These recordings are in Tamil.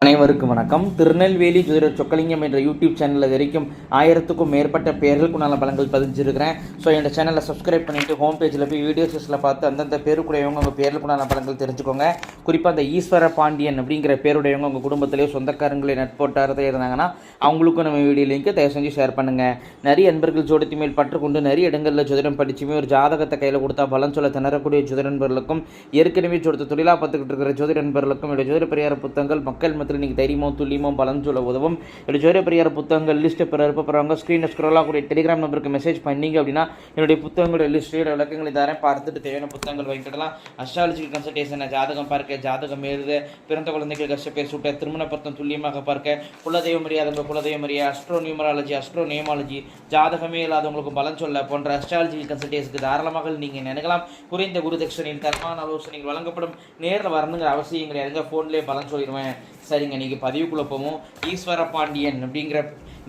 Gracias. அனைவருக்கும் வணக்கம். திருநெல்வேலி ஜோதிடர் சொக்கலிங்கம் என்ற யூடியூப் சேனலில் வரைக்கும் ஆயிரத்துக்கும் மேற்பட்ட பேர்களுக்குண்டான பலங்கள் பதிஞ்சிருக்கிறேன். ஸோ இந்த சேனலை சப்ஸ்கிரைப் பண்ணிவிட்டு ஹோம் பேஜில் போய் வீடியோஸில் பார்த்து அந்தந்த பேருக்குடையவங்க உங்கள் பேர்களுக்குண்டான பலங்கள் தெரிஞ்சுக்கோங்க. குறிப்பாக அந்த ஈஸ்வர பாண்டியன் அப்படிங்கிற பேருடையவங்க உங்கள் குடும்பத்திலேயே சொந்தக்காரங்களே நட்போட்டாரத்தில் இருந்தாங்கன்னா அவங்களுக்கும் நம்ம வீடியோ லிங்க்கை தயவு செஞ்சு ஷேர் பண்ணுங்கள் நிறைய அன்பர்கள் ஜோடத்தி மேல் பற்றுக்கொண்டு நிறைய இடங்களில் ஜோதிடம் படிச்சுமே ஒரு ஜாதகத்தை கையில் கொடுத்தா பலன் சொல்ல திணறக்கூடிய ஜோதிட நண்பர்களுக்கும் ஏற்கனவே ஜோதிட தொழிலாக பார்த்துக்கிட்டு இருக்கிற ஜோதிட நண்பர்களுக்கும் என்னுடைய ஜோதிட பெரியார புத்தகங்கள் மக்கள் மத்தியில் நீங்கள் தைரியமோ துல்லியமோ பலன் சொல்ல உதவும். என்னுடைய ஜோதிட பரிகார புத்தகங்கள் லிஸ்ட்டை பிற இருப்பறவங்க ஸ்க்ரீனில் ஸ்க்ரோலாக கூடிய டெலிகிராம் நம்பருக்கு மெசேஜ் பண்ணீங்க அப்படின்னா என்னுடைய புத்தகங்களோட லிஸ்ட்டோட விளக்கங்களை தரேன். பார்த்துட்டு தேவையான புத்தகங்கள் வாங்கிக்கிடலாம். அஸ்ட்ராலஜிக்கல் கன்சல்டேஷன் ஜாதகம் பார்க்க ஜாதகம் எழுது பிறந்த குழந்தைகள் கஷ்ட பேர் சுட்ட திருமண பொருத்தம் துல்லியமாக பார்க்க குலதெய்வம் அறியாதவங்க குலதெய்வம் அறிய அஸ்ட்ரோ நியூமராலஜி அஸ்ட்ரோ நியமாலஜி ஜாதகமே இல்லாதவங்களுக்கு பலன் சொல்ல போன்ற அஸ்ட்ராலஜிக்கல் கன்சல்டேஷனுக்கு தாராளமாக நீங்கள் நினைக்கலாம் குறைந்த குருதட்சணையில் தரமான ஆலோசனைகள் வழங்கப்படும். நேரில் வரணுங்கிற அவசியம் கிடையாதுங்க ஃபோன்லேயே பலன் சொல்லிடுவேன். சரிங்க இன்னைக்கு பதிவு போவோம். ஈஸ்வர பாண்டியன் அப்படிங்கிற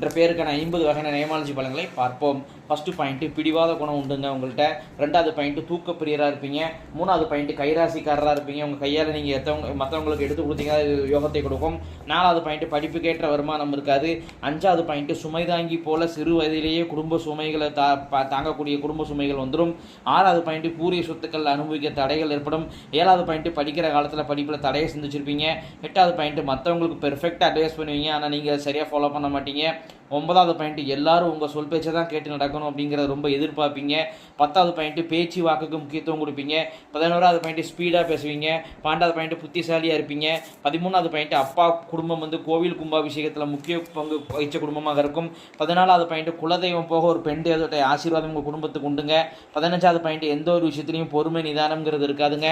என்ற பேருக்கான ஐம்பது வகையான நேமாலஜி பலன்களை பார்ப்போம். ஃபஸ்ட்டு பாயிண்ட்டு பிடிவாத குணம் உண்டுங்க உங்கள்கிட்ட ரெண்டாவது பாயிண்ட்டு தூக்கப்பிரியராக இருப்பீங்க. மூணாவது பாயிண்ட்டு கைராசிக்காரராக இருப்பீங்க. உங்கள் கையால் நீங்கள் எத்தவங்க மற்றவங்களுக்கு எடுத்து கொடுத்தீங்கன்னா அது யோகத்தை கொடுக்கும். நாலாவது பாயிண்ட்டு படிப்புக்கேற்ற வருமானம் இருக்காது. அஞ்சாவது பாயிண்ட்டு சுமை தாங்கி போல சிறு வயதிலேயே குடும்ப சுமைகளை தா பா- தாங்கக்கூடிய குடும்ப சுமைகள் வந்துடும் ஆறாவது பாயிண்ட்டு பூரிய சொத்துக்கள் அனுபவிக்க தடைகள் ஏற்படும். ஏழாவது பாயிண்ட்டு படிக்கிற காலத்தில் படிப்பில் தடையை சிந்திச்சிருப்பீங்க. எட்டாவது பாயிண்ட்டு மற்றவங்களுக்கு பெர்ஃபெக்டாக அட்வைஸ் பண்ணுவீங்க. ஆனால் நீங்கள் சரியாக ஃபாலோ பண்ண மாட்டீங்க. ஒன்பதாவது பாயிண்ட்டு எல்லாரும் உங்கள் சொல் பேச்சை தான் கேட்டு நடக்கணும் அப்படிங்கிறத ரொம்ப எதிர்பார்ப்பீங்க. பத்தாவது பாயிண்ட்டு பேச்சு வாக்குக்கு முக்கியத்துவம் கொடுப்பீங்க. பதினோராவது பாயிண்ட்டு ஸ்பீடாக பேசுவீங்க. பன்னெண்டாவது பாயிண்ட் புத்திசாலியாக இருப்பீங்க. பதிமூணாவது பாயிண்ட்டு அப்பா குடும்பம் வந்து கோவில் கும்பாபிஷேகத்தில் முக்கிய பங்கு வகிச்ச குடும்பமாக இருக்கும். பதினாலாவது பாயிண்ட்டு குலதெய்வம் போக ஒரு பெண் தேவதைய ஆசீர்வாதம் உங்கள் குடும்பத்துக்கு உண்டுங்க. பதினஞ்சாவது பாயிண்ட் எந்த ஒரு விஷயத்துலையும் பொறுமை நிதானம்ங்கிறது இருக்காதுங்க.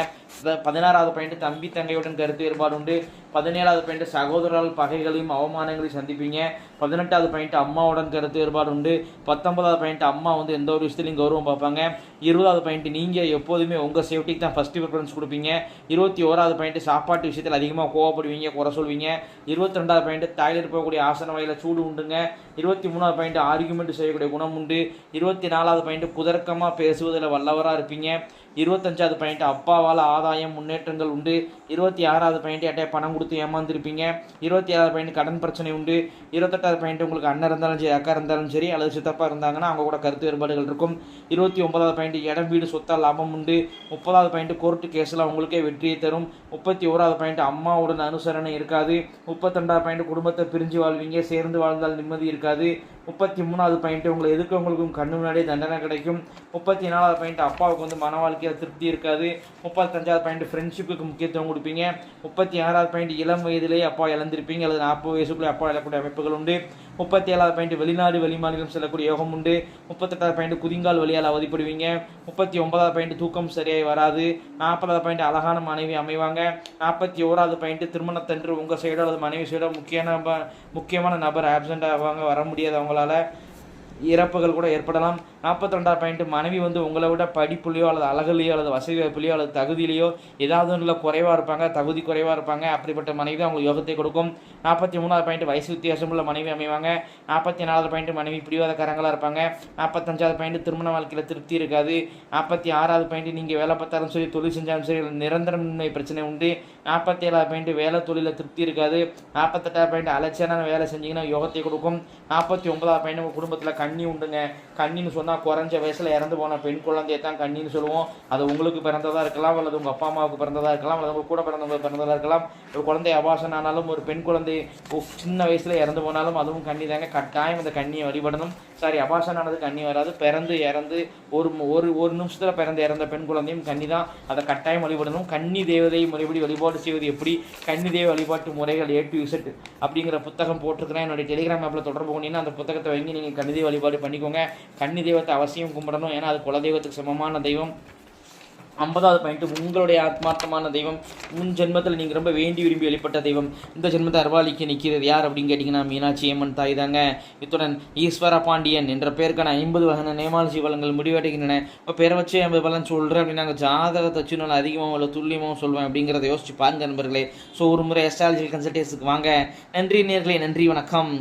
பதினாறாவது பாயிண்ட் தம்பி தங்கையுடன் கருத்து வேறுபாடு உண்டு. பதினேழாவது பாயிண்ட் சகோதரர்கள் பகைகளையும் அவமானங்களையும் சந்திப்பீங்க. பதினெட்டாவது பாயிண்ட் அம்மாவுடன் கருத்து வேறுபாடு உண்டு. பத்தொன்பதாவது பாயிண்ட் அம்மா வந்து எந்த ஒரு விஷயத்துலையும் கௌரவம் பார்ப்பாங்க. இருபதாவது பாயிண்ட் நீங்கள் எப்போதுமே உங்கள் சேஃப்டிக்கு தான் ஃபஸ்ட்டு ப்ரிஃபரன்ஸ் கொடுப்பீங்க. இருபத்தி ஓராவது பாயிண்ட் சாப்பாட்டு விஷயத்தில் அதிகமாக கோவப்படுவீங்க குறை சொல்வீங்க. இருபத்தி ரெண்டாவது பாயிண்ட் தாயில் போகக்கூடிய ஆசன வகையில் சூடு உண்டுங்க. இருபத்தி மூணாவது பாயிண்ட் ஆர்குமெண்ட் செய்யக்கூடிய குணம் உண்டு. இருபத்தி நாலாவது பாயிண்ட் குதர்க்கமாக பேசுவதில் வல்லவராக இருப்பீங்க. இருபத்தஞ்சாவது பாயிண்ட் அப்பாவால் ஆதாயம் முன்னேற்றங்கள் உண்டு. இருபத்தி ஆறாவது பாயிண்ட் யார்ட்டையா பணம் கொடுத்து ஏமாந்துருப்பீங்க. இருபத்தி ஆறாவது பாயிண்ட் கடன் பிரச்சனை உண்டு. இருபத்தெட்டாவது பாயிண்ட் உங்களுக்கு அண்ணன் இருந்தாலும் சரி அக்கா இருந்தாலும் சரி அல்லது சித்தப்பா இருந்தாங்கன்னா அவங்க கூட கருத்து வேறுபாடுகள் இருக்கும். இருபத்தி ஒன்பதாவது பாயிண்ட் இடம் வீடு சொத்தால் லாபம் உண்டு. முப்பதாவது பாயிண்ட் கோர்ட்டு கேஸில் அவங்களுக்கே வெற்றியை தரும். முப்பத்தி ஓராவது பாயிண்ட் அம்மாவுடன் அனுசரணை இருக்காது. முப்பத்தெண்டாவது பாயிண்ட் குடும்பத்தை பிரிஞ்சு வாழ்வீங்க. சேர்ந்து வாழ்ந்தால் நிம்மதி இருக்காது. முப்பத்தி மூணாவது பாயிண்ட் உங்களை எதுக்கவங்களுக்கும் கண்ணு முன்னாடியே தண்டனை கிடைக்கும். முப்பத்தி நாலாவது பாயிண்ட் அப்பாவுக்கு வந்து மன வாழ்க்கையில் திருப்தி இருக்காது. முப்பத்தஞ்சாவது பாயிண்ட் ஃப்ரெண்ட்ஷிப்புக்கு முக்கியத்துவம் கொடுப்பீங்க. முப்பத்தி ஆறாவது பாயிண்ட் இளம் வயதிலேயே அப்பா இழந்திருப்பீங்க. அல்லது நாற்பது வயசுக்குள்ளே அப்பா இழக்கக்கூடிய அமைப்புகள் உண்டு. முப்பத்தி ஏழாவது பாயிண்ட் வெளிநாடு வெளிமாநிலம் செல்லக்கூடிய யோகம் உண்டு. முப்பத்தெட்டாவது பாயிண்ட் குதிங்கால் வழியால் அவதிப்படுவீங்க. முப்பத்தி ஒன்பதாவது பாயிண்ட் தூக்கம் சரியாய் வராது. நாற்பதாவது பாயிண்ட் அழகான மனைவி அமைவாங்க. நாற்பத்தி ஓராவது பாயிண்ட் திருமணத்தன்று உங்கள் சைடோ அல்லது மனைவி சைடோ முக்கியமான முக்கியமான நபர் ஆப்சண்ட் ஆவாங்க. வர முடியாது அவங்களால இறப்புகள் கூட ஏற்படலாம். நாற்பத்தி ரெண்டாவது பாயிண்ட் மனைவி வந்து உங்களை விட படிப்புலையோ அல்லது அழகுலையோ அல்லது வசதி வாய்ப்புலையோ அல்லது தகுதியிலையோ ஏதாவது ஒன்றில் குறைவாக இருப்பாங்க தகுதி குறைவாக இருப்பாங்க. அப்படிப்பட்ட மனைவி தான் உங்களுக்கு யோகத்தை கொடுக்கும். நாற்பத்தி மூணாவது பாயிண்ட் வயசு வித்தியாசம் உள்ள மனைவி அமைவாங்க. நாற்பத்தி நாலாவது பாயிண்ட் மனைவி பிடிவாதக்காரங்களாக இருப்பாங்க. நாற்பத்தஞ்சாவது பாயிண்ட் திருமண வாழ்க்கையில் திருப்தி இருக்காது. நாற்பத்தி ஆறாவது பாயிண்ட் நீங்கள் வேலை பார்த்தாலும் சரி தொழில் செஞ்சாலும் சரி நிரந்தரமின்மை பிரச்சனை உண்டு. நாற்பத்தி ஏழாவது பாயிண்ட் வேலை தொழிலில் திருப்தி இருக்காது. நாற்பத்தெட்டாவது பாயிண்ட் அலட்சியான வேலை செஞ்சீங்கன்னா யோகத்தை கொடுக்கும். நாற்பத்தி ஒன்பதாவது பாயிண்ட் உங்கள் குடும்பத்தில் கண்ணி உண்டுங்க. கண்ணின்னு சொன்னால் குறைஞ்ச வயசில் இறந்து போன பெண் குழந்தையை தான் கண்ணின்னு சொல்லுவோம். அது உங்களுக்கு பிறந்ததாக இருக்கலாம் அல்லது உங்கள் அப்பா அம்மாவுக்கு பிறந்ததாக இருக்கலாம் அல்லது உங்கள் கூட பிறந்தவங்களுக்கு பிறந்ததாக இருக்கலாம். ஒரு குழந்தை அபாசன் ஆனாலும் ஒரு பெண் குழந்தை சின்ன வயசில் இறந்து போனாலும் அதுவும் கண்ணி தாங்க. கட்டாயம் அந்த கண்ணியை வழிபடணும். சாரி அபாசன் ஆனது கண்ணி வராது. பிறந்து இறந்து ஒரு ஒரு ஒரு நிமிஷத்தில் பிறந்து இறந்த பெண் குழந்தையும் கண்ணி தான். அதை கட்டாயம் வழிபடணும். கன்னி தேவதை முறைப்படி வழிபாடு செய்வது எப்படி? கன்னி தேவ வழிபாட்டு முறைகள் ஏ டு இசட் அப்படிங்கிற புத்தகம் போட்டிருக்கிறேன் என்னுடைய டெலிகிராம் ஆப்பில் தொடர்பு கொண்டீங்கன்னா அந்த புத்தகத்தை வாங்கி. நீங்கள் கன்னி தேவ வழிபாடு பண்ணிக்கோங்க. கன்னி குலதெய்வத்தை அவசியம் கும்பிடணும். ஏன்னா அது குலதெய்வத்துக்கு சமமான தெய்வம். ஐம்பதாவது பாயிண்ட் உங்களுடைய ஆத்மார்த்தமான தெய்வம். முன் ஜென்மத்தில் நீங்கள் ரொம்ப வேண்டி விரும்பி வெளிப்பட்ட தெய்வம். இந்த ஜென்மத்தை அர்வாளிக்கு நிற்கிறது யார் அப்படின்னு கேட்டிங்கன்னா மீனாட்சி அம்மன் தாய் தாங்க. இத்துடன் ஈஸ்வர பாண்டியன் என்ற பேருக்கான ஐம்பது வகையான நேமாலஜி வளங்கள் முடிவடைகின்றன. இப்போ பேரை வச்சு ஐம்பது பலன் சொல்கிறேன் அப்படின்னு நாங்கள் ஜாதகத்தை வச்சு நல்லா அதிகமாக இல்லை துல்லியமாகவும் சொல்வேன் அப்படிங்கிறத யோசிச்சு பாருங்க நண்பர்களே. ஸோ ஒரு முறை எஸ்ட்ராலஜி கன்சல்டேஷனுக்கு வாங்க. நன்றி நேர்களே நன்றி வணக்கம்.